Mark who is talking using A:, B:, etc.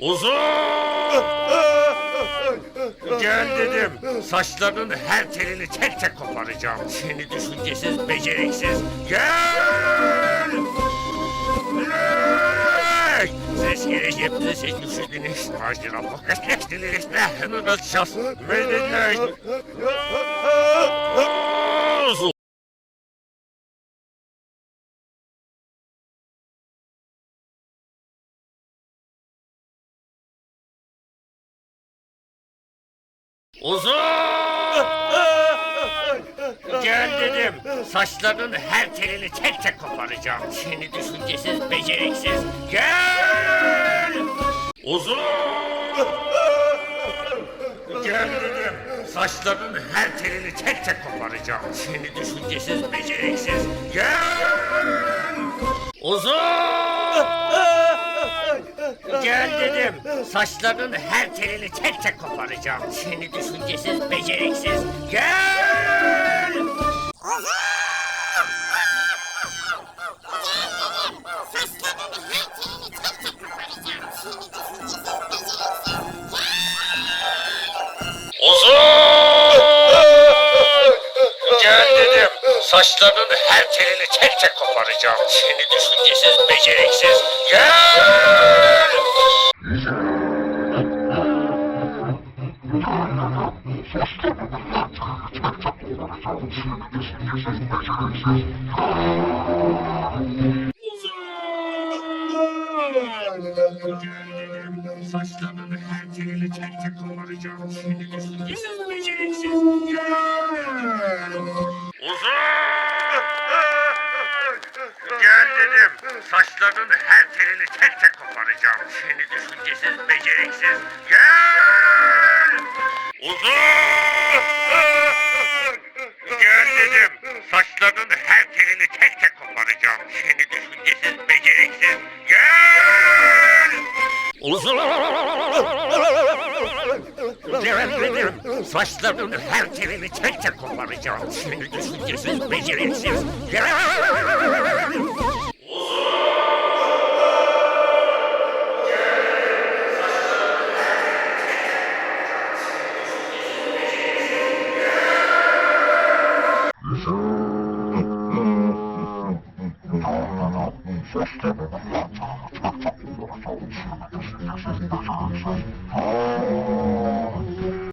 A: Uzun! Gel dedim. Saçlarının her telini tek tek koparacağım. Seni düşüncesiz, beceriksiz. Gel! Hey! Siz geleceğimizi seçmişsiniz. Macera bakışmışsınız. Hemen açacağız. Medine. Uzun! Gel dedim. Saçlarının her telini tek tek koparacağım. Seni düşüncesiz, beceriksiz. Gel! Uzun! Gel dedim. Saçlarının her telini tek tek koparacağım. Seni düşüncesiz, beceriksiz. Gel! Uzun! Gel dedim. Saçlarının her telini tek tek koparacağım. Seni düşüncesiz, beceriksiz. Gel! Uzun! Dedim. Saçlarının her telini tek tek koparacağım. Seni düşüncesiz, beceriksiz. Gel! Saçlarını her telini tek tek koparacağım. Seni düşüncesiz, beceriksiz. Gel! Saçlarının her telini tek tek koparacağım. Seni düşüncesiz, beceriksiz. Gel! Uzun! Gel dedim. Saçlarının her telini tek tek koparacağım. Seni düşüncesiz, beceriksiz. Gel! Uzun! Gel dedim. Saçlarının her telini tek tek koparacağım. Seni düşüncesiz, beceriksiz. Gel! Thank you.